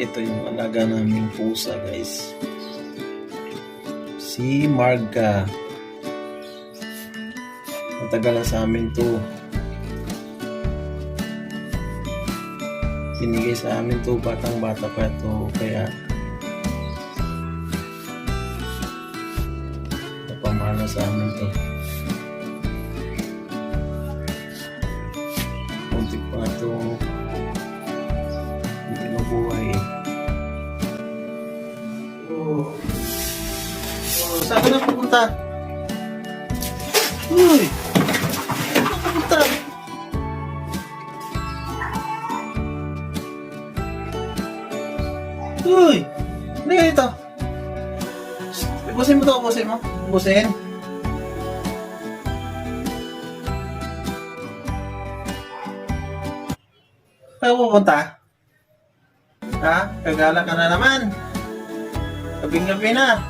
Ito yung alaga naming pusa, guys. Si Marga. Matagal na sa amin to. Binigay sa amin to, batang bata pa to. Kaya napamana sa amin to. Oh. Oh, saan ka na pupunta? Uy! Saan ka pupunta? Uy! Ano yan ito? Busin mo to, busin mo. Busin. Saan pupunta? Ha? Kagala ka na naman. Gabing-gabi na.